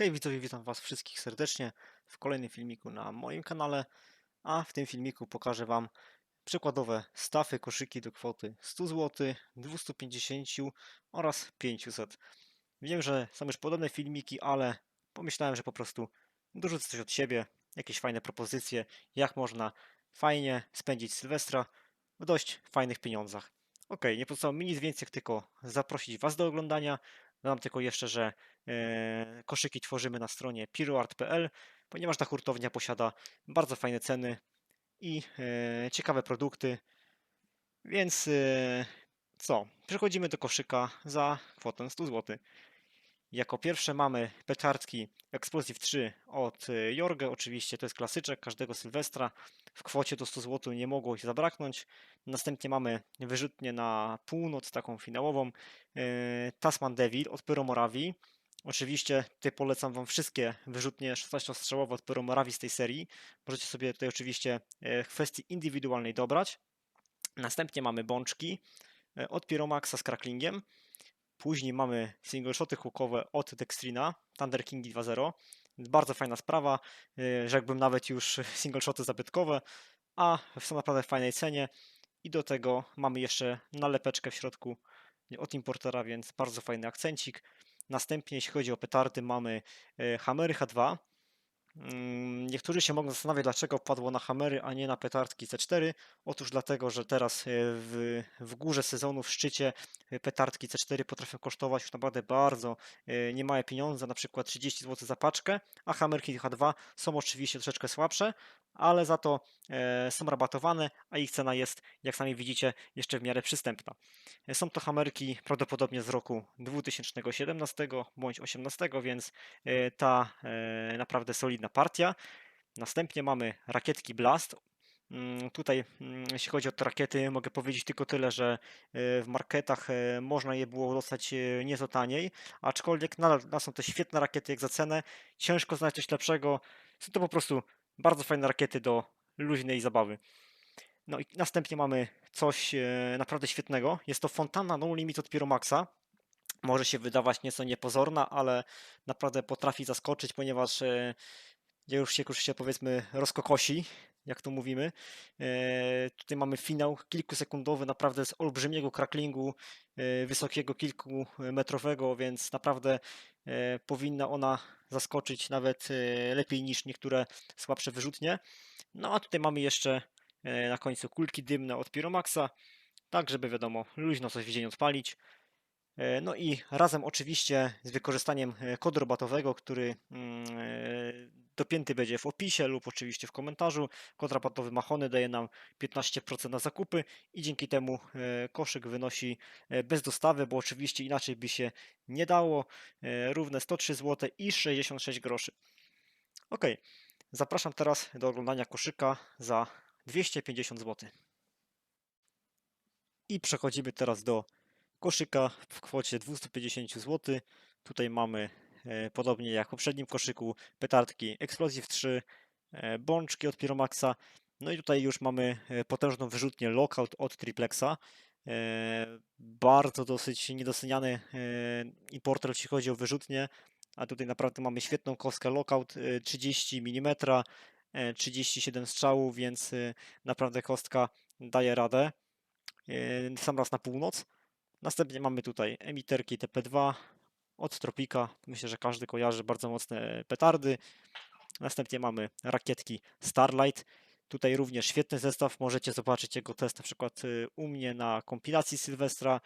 Hej widzowie, witam was wszystkich serdecznie w kolejnym filmiku na moim kanale, a w tym filmiku pokażę wam przykładowe stafy koszyki do kwoty 100 zł, 250 oraz 500. Wiem, że są już podobne filmiki, ale pomyślałem, że po prostu dorzucę coś od siebie, jakieś fajne propozycje, jak można fajnie spędzić Sylwestra w dość fajnych pieniądzach. Ok, nie pozostało mi nic więcej, jak tylko zaprosić was do oglądania. Dodam tylko jeszcze, że e, koszyki tworzymy na stronie piroart.pl, ponieważ ta hurtownia posiada bardzo fajne ceny i e, ciekawe produkty. Więc e, co? Przechodzimy do koszyka za kwotę 100 zł. Jako pierwsze mamy petardki Explosive 3 od e, Jorge. Oczywiście to jest klasyczek każdego Sylwestra. W kwocie do 100 zł nie mogło się zabraknąć. Następnie mamy wyrzutnię na północ, taką finałową. e, Tasman Devil od Pyromorawi. Oczywiście tutaj polecam Wam wszystkie wyrzutnie 16-strzałowe od Pyromorawi z tej serii. Możecie sobie tutaj oczywiście e, w kwestii indywidualnej dobrać. Następnie mamy bączki od Pyromaxa z cracklingiem. Później mamy single shoty hookowe od Dextrina, Thunder Kingi 2.0. Bardzo fajna sprawa, że jakbym nawet już single shoty zabytkowe, a są naprawdę w fajnej cenie. I do tego mamy jeszcze nalepeczkę w środku od importera, więc bardzo fajny akcencik. Następnie, jeśli chodzi o petardy, mamy e, Hammery H2. Mm, Niektórzy się mogą zastanawiać, dlaczego padło na Hammery, a nie na petardki C4. Otóż dlatego, że teraz e, w, w górze sezonu, w szczycie e, petardki C4 potrafią kosztować już naprawdę bardzo e, niemałe pieniądze, na przykład 30 zł za paczkę, a Hammerki H2 są oczywiście troszeczkę słabsze, ale za to e, są rabatowane, a ich cena jest, jak sami widzicie, jeszcze w miarę przystępna. E, Są to hamerki prawdopodobnie z roku 2017 bądź 2018, więc e, ta naprawdę solidna partia. Następnie mamy rakietki Blast. Mm, Tutaj, mm, jeśli chodzi o te rakiety, mogę powiedzieć tylko tyle, że w marketach można je było dostać nieco taniej, aczkolwiek nadal są to świetne rakiety jak za cenę. Ciężko znaleźć coś lepszego. Są to po prostu bardzo fajne rakiety do luźnej zabawy. No i następnie mamy coś e, naprawdę świetnego. Jest to fontana No Limit od Pyromaxa. Może się wydawać nieco niepozorna, ale naprawdę potrafi zaskoczyć, ponieważ e, już się, już się powiedzmy rozkokosi, jak to mówimy. E, Tutaj mamy finał kilkusekundowy, naprawdę z olbrzymiego cracklingu, e, wysokiego kilkumetrowego, więc naprawdę powinna ona zaskoczyć nawet e, lepiej niż niektóre słabsze wyrzutnie. No a tutaj mamy jeszcze e, na końcu kulki dymne od Pyromaxa, tak żeby wiadomo, luźno coś w dzień odpalić. E, No i razem oczywiście z wykorzystaniem e, kodu rabatowego, który mm, dopięty będzie w opisie lub oczywiście w komentarzu. Kod rabatowy Machony daje nam 15% na zakupy i dzięki temu e, koszyk wynosi e, bez dostawy, bo oczywiście inaczej by się nie dało. e, Równe 103 zł i 66 groszy. Ok, zapraszam teraz do oglądania koszyka za 250 zł. I przechodzimy teraz do koszyka w kwocie 250 zł. Tutaj mamy, podobnie jak w poprzednim koszyku, petardki Explosive 3, e, bączki od Pyromaxa. No i tutaj już mamy e, potężną wyrzutnię Lockout od Triplexa. E, Bardzo dosyć niedoceniany e, importer, jeśli chodzi o wyrzutnie. A tutaj naprawdę mamy świetną kostkę Lockout, e, 30 mm, e, 37 strzałów, więc e, naprawdę kostka daje radę. E, Sam raz na północ. Następnie mamy tutaj emiterki TP2 od Tropika. Myślę, że każdy kojarzy bardzo mocne petardy. Następnie mamy rakietki Starlight. Tutaj również świetny zestaw. Możecie zobaczyć jego test na przykład y, u mnie na kompilacji Sylwestra.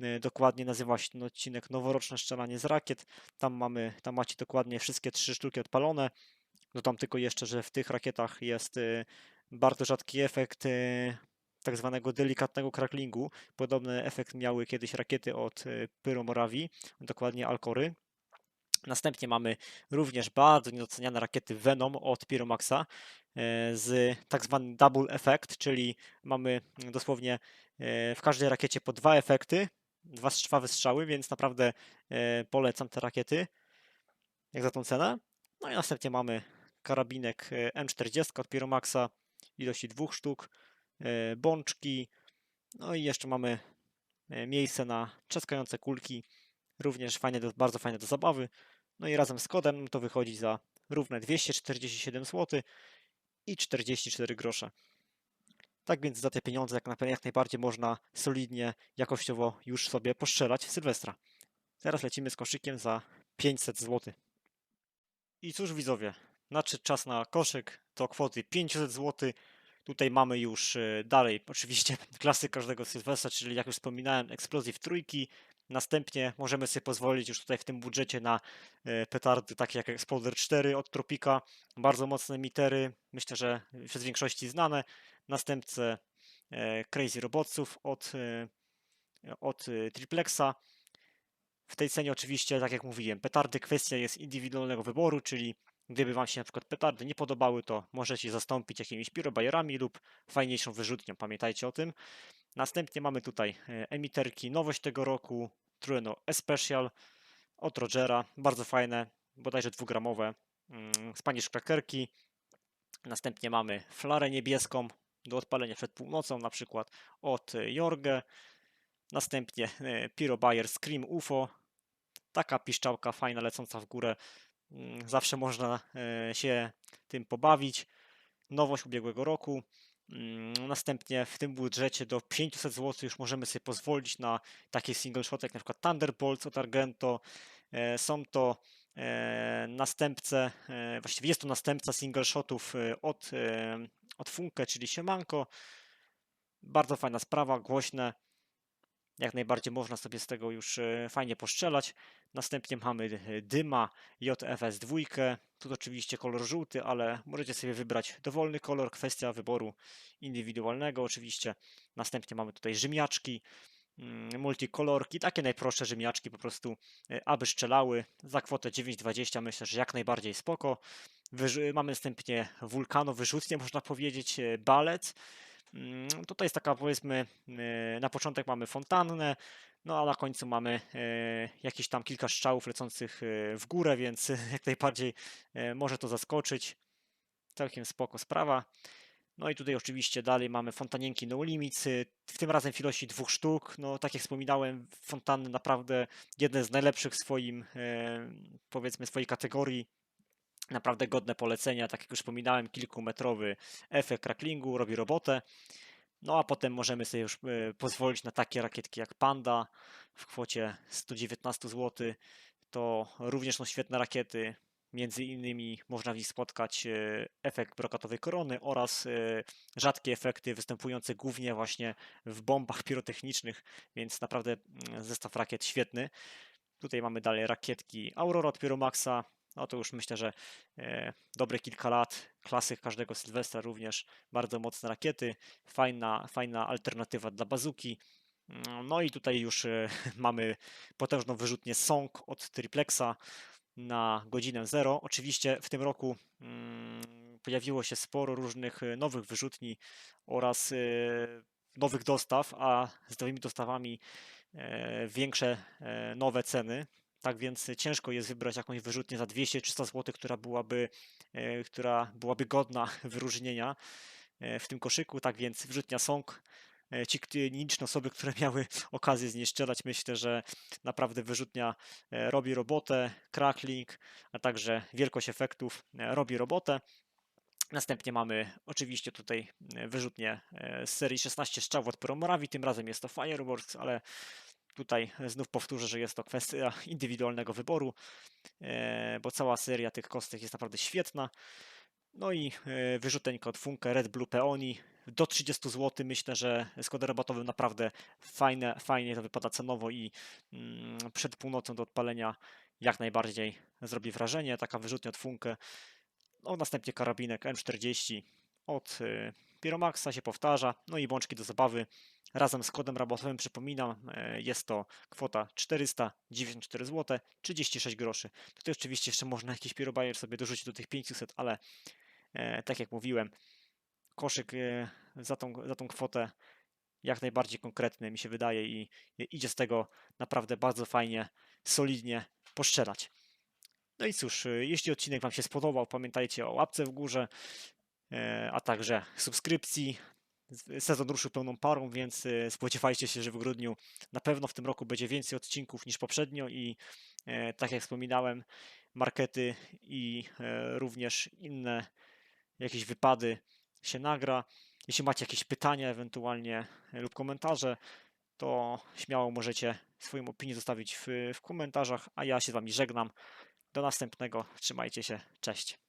Y, Dokładnie nazywa się ten odcinek Noworoczne strzelanie z rakiet. Tam mamy, tam macie dokładnie wszystkie trzy sztuki odpalone. Dodam tylko jeszcze, że w tych rakietach jest y, bardzo rzadki efekt tak zwanego delikatnego cracklingu. Podobny efekt miały kiedyś rakiety od y, Pyromorawi, dokładnie Alkory. Następnie mamy również bardzo niedoceniane rakiety Venom od Pyromaxa e, z tak zwany double effect, czyli mamy dosłownie e, w każdej rakiecie po dwa efekty, dwa strz- wystrzały, więc naprawdę e, polecam te rakiety jak za tą cenę. No i następnie mamy karabinek e, M40 od Pyromaxa ilości dwóch sztuk, e, bączki, no i jeszcze mamy e, miejsce na trzaskające kulki, również fajne do, bardzo fajne do zabawy. No i razem z kodem to wychodzi za równe 247 zł i 44 grosze. Tak więc za te pieniądze jak, na, jak najbardziej można solidnie, jakościowo już sobie postrzelać w Sylwestra. Teraz lecimy z koszykiem za 500 zł. I cóż widzowie, nadszedł czas na koszyk do kwoty 500 zł. Tutaj mamy już e, dalej oczywiście klasy każdego Sylwestra, czyli jak już wspominałem Explosive trójki. Następnie możemy sobie pozwolić już tutaj w tym budżecie na e, petardy takie jak Exploder 4 od Tropika. Bardzo mocne mitery, myślę, że przez większości znane. Następcę e, Crazy Robotsów od, od Triplexa. W tej cenie oczywiście, tak jak mówiłem, petardy kwestia jest indywidualnego wyboru, czyli gdyby Wam się na przykład petardy nie podobały, to możecie zastąpić jakimiś pirobajerami lub fajniejszą wyrzutnią, pamiętajcie o tym. Następnie mamy tutaj e, emiterki, nowość tego roku, Trueno Especial od Rogera, bardzo fajne, bodajże dwugramowe mm, Spanish. Następnie mamy flarę niebieską do odpalenia przed północą, na przykład od Jorge. Następnie e, Pyro Bayer Scream UFO. Taka piszczałka fajna, lecąca w górę. Mm, zawsze można e, się tym pobawić. Nowość ubiegłego roku. Mm, następnie w tym budżecie do 500 zł już możemy sobie pozwolić na takie single shoty jak na przykład Thunderbolts od Argento. E, są to następce, właściwie jest to następca single shotów od, od Funke, czyli Siemanko. Bardzo fajna sprawa, głośne jak najbardziej można sobie z tego już e, fajnie poszczelać. Następnie mamy e, dyma JFS 2. Tu oczywiście kolor żółty, ale możecie sobie wybrać dowolny kolor, kwestia wyboru indywidualnego oczywiście. Następnie mamy tutaj rzymiaczki, mm, multikolorki, takie najprostsze rzymiaczki po prostu, e, aby szczelały za kwotę 9,20 myślę, że jak najbardziej spoko. Mamy następnie wulkano wyrzutnie, można powiedzieć, balet. Mm, tutaj jest taka powiedzmy, e, na początek mamy fontannę, no a na końcu mamy e, jakieś tam kilka strzałów lecących e, w górę, więc jak najbardziej może to zaskoczyć. Całkiem spoko sprawa. No i tutaj oczywiście dalej mamy fontanienki No Limits, w tym razem w ilości dwóch sztuk. No tak jak wspominałem, fontanny naprawdę jedne z najlepszych w swoim, powiedzmy, swojej kategorii Naprawdę godne polecenia, tak jak już wspominałem, kilkumetrowy efekt cracklingu robi robotę. No a potem możemy sobie już e, pozwolić na takie rakietki jak Panda w kwocie 119 zł. To również są świetne rakiety. Między innymi można w nich spotkać e, efekt brokatowej korony oraz e, rzadkie efekty występujące głównie właśnie w bombach pirotechnicznych, więc naprawdę mm, zestaw rakiet świetny. Tutaj mamy dalej rakietki Aurora od Pyromaxa, no to już myślę, że e, dobre kilka lat, klasyk każdego Sylwestra również, bardzo mocne rakiety, fajna, fajna alternatywa dla bazuki. No i tutaj już e, mamy potężną wyrzutnię Song od Triplexa na godzinę zero. Oczywiście w tym roku mm, pojawiło się sporo różnych e, nowych wyrzutni oraz nowych dostaw, a z nowymi dostawami większe nowe ceny. Tak więc ciężko jest wybrać jakąś wyrzutnię za 200-300 zł, która byłaby, e, która byłaby godna wyróżnienia e, w tym koszyku. Tak więc wyrzutnia Song e, ci nieliczne osoby, które miały okazję z niej strzelać, myślę, że naprawdę wyrzutnia robi robotę, crackling, a także wielkość efektów robi robotę. Następnie mamy oczywiście tutaj wyrzutnie z serii 16 strzałów od Promoravi, tym razem jest to Fireworks, ale Tutaj znów powtórzę, że jest to kwestia indywidualnego wyboru, e, bo cała seria tych kostek jest naprawdę świetna. No i e, wyrzuteńka od Funke Red Blue Peoni do 30 zł. Myślę, że z kodem rabatowym naprawdę fajne, fajnie to wypada cenowo i mm, przed północą do odpalenia jak najbardziej zrobi wrażenie. Taka wyrzutnia od Funke. No, następnie karabinek M40 od e, Pyromaxa się powtarza. No i bączki do zabawy Razem z kodem rabatowym, przypominam, e, jest to kwota 494 zł, 36 groszy. Tutaj oczywiście jeszcze można jakiś pirobajer sobie dorzucić do tych 500, ale e, tak jak mówiłem, koszyk e, za tą, za tą kwotę jak najbardziej konkretny mi się wydaje i idzie z tego naprawdę bardzo fajnie, solidnie poszczelać. No i cóż, jeśli odcinek Wam się spodobał, pamiętajcie o łapce w górze, a także subskrypcji, Sezon ruszył pełną parą, więc e, spodziewajcie się, że w grudniu na pewno w tym roku będzie więcej odcinków niż poprzednio i e, tak jak wspominałem, markety i e, również inne jakieś wypady się nagra. Jeśli macie jakieś pytania ewentualnie e, lub komentarze, to śmiało możecie swoją opinię zostawić w, w komentarzach, a ja się z Wami żegnam. Do następnego. Trzymajcie się. Cześć.